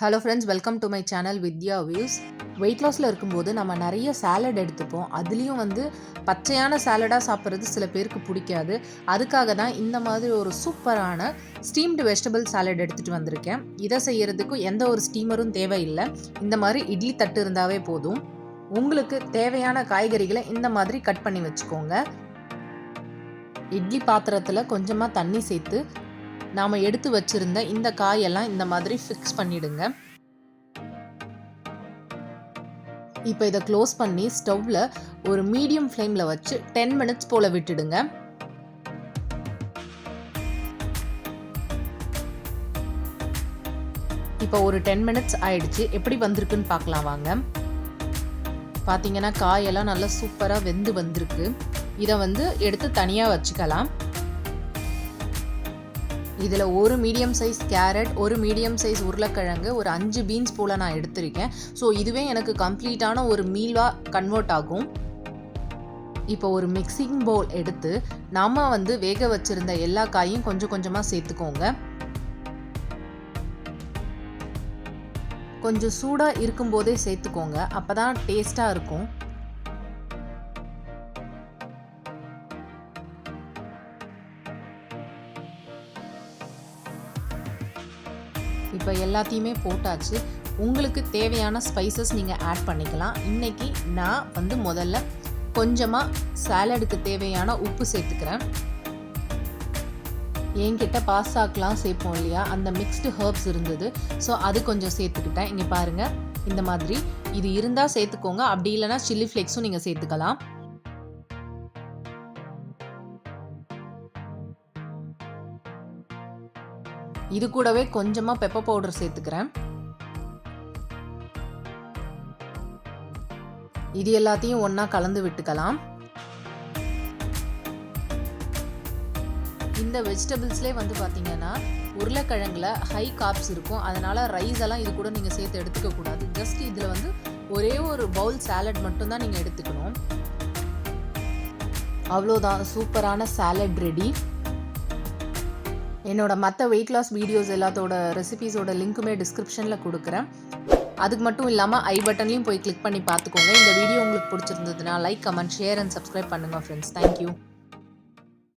Hello friends welcome to my channel Vidya views weight லாஸில் இருக்கும்போது நம்ம நிறைய சாலட் எடுத்துப்போம். அதுலேயும் வந்து பச்சையான சாலடாக சாப்பிட்றது சில பேருக்கு பிடிக்காது. அதுக்காக தான் இந்த மாதிரி ஒரு சூப்பரான ஸ்டீம்டு வெஜிடபிள் சாலட் எடுத்துகிட்டு வந்திருக்கேன். இதை செய்கிறதுக்கும் எந்த ஒரு ஸ்டீமரும் தேவையில்லை. இந்த மாதிரி இட்லி தட்டு இருந்தாவே போதும். உங்களுக்கு தேவையான காய்கறிகளை இந்த மாதிரி கட் பண்ணி வச்சுக்கோங்க. இட்லி பாத்திரத்தில் கொஞ்சமாக தண்ணி சேர்த்து நாம் எடுத்து வச்சுருந்த இந்த காயெல்லாம் இந்த மாதிரி ஃபிக்ஸ் பண்ணிடுங்க. இப்போ இதை க்ளோஸ் பண்ணி ஸ்டவ்வில் ஒரு மீடியம் ஃப்ளேமில் வச்சு டென் மினிட்ஸ் போல் விட்டுடுங்க. இப்போ ஒரு டென் மினிட்ஸ் ஆயிடுச்சு. எப்படி வந்திருக்குன்னு பார்க்கலாம் வாங்க. பார்த்தீங்கன்னா காயெல்லாம் நல்லா சூப்பராக வெந்து வந்திருக்கு. இதை வந்து எடுத்து தனியாக வச்சுக்கலாம். இதில் ஒரு மீடியம் சைஸ் கேரட் ஒரு மீடியம் சைஸ் உருளைக்கிழங்கு ஒரு அஞ்சு பீன்ஸ் போல் நான் எடுத்திருக்கேன். ஸோ இதுவே எனக்கு கம்ப்ளீட்டான ஒரு மீலாக கன்வெர்ட் ஆகும். இப்போ ஒரு மிக்சிங் பவுல் எடுத்து நம்ம வந்து வேக வச்சிருந்த எல்லா காயும் கொஞ்சம் கொஞ்சமாக சேர்த்துக்கோங்க. கொஞ்சம் சூடாக இருக்கும்போதே சேர்த்துக்கோங்க. அப்போ தான் டேஸ்ட்டாக இருக்கும். இப்போ எல்லாத்தையுமே போட்டாச்சு. உங்களுக்கு தேவையான ஸ்பைசஸ் நீங்கள் ஆட் பண்ணிக்கலாம். இன்றைக்கி நான் வந்து முதல்ல கொஞ்சமாக சாலடுக்கு தேவையான உப்பு சேர்த்துக்கிறேன். என்கிட்ட பாஸ்தாக்கெலாம் சேர்ப்போம் இல்லையா? அந்த மிக்ஸ்டு ஹர்ப்ஸ் இருந்தது. ஸோ அது கொஞ்சம் சேர்த்துக்கிட்டேன். இங்கே பாருங்கள் இந்த மாதிரி. இது இருந்தால் சேர்த்துக்கோங்க. அப்படி இல்லைனா சில்லி ஃப்ளேக்ஸும் நீங்கள் சேர்த்துக்கலாம். இது கூடவே கொஞ்சமாக பெப்பர் பவுடர் சேர்த்துக்கிறேன். இது எல்லாத்தையும் ஒன்றா கலந்து விட்டுக்கலாம். இந்த வெஜிடபிள்ஸ்லேயே வந்து பார்த்தீங்கன்னா உருளைக்கிழங்குல ஹை காப்ஸ் இருக்கும். அதனால் ரைஸ் எல்லாம் இது கூட நீங்கள் சேர்த்து எடுத்துக்க கூடாது. ஜஸ்ட் இதில் வந்து ஒரே ஒரு பவுல் சாலட் மட்டும்தான் நீங்கள் எடுத்துக்கணும். அவ்வளோதான் சூப்பரான சாலட் ரெடி என்னோட மற்ற வெயிட் லாஸ் வீடியோஸ் எல்லாத்தோட ரெசிபீஸோட லிங்க்குமே டிஸ்கிரிப்ஷனில் கொடுக்குறேன். அதுக்கு மட்டும் இல்லாமல் ஐ பட்டன்லையும் போய் கிளிக் பண்ணி பார்த்துக்கோங்க. இந்த வீடியோ உங்களுக்கு பிடிச்சிருந்ததுன்னா like comment share and subscribe பண்ணுங்கள் ஃப்ரெண்ட்ஸ் தேங்க்யூ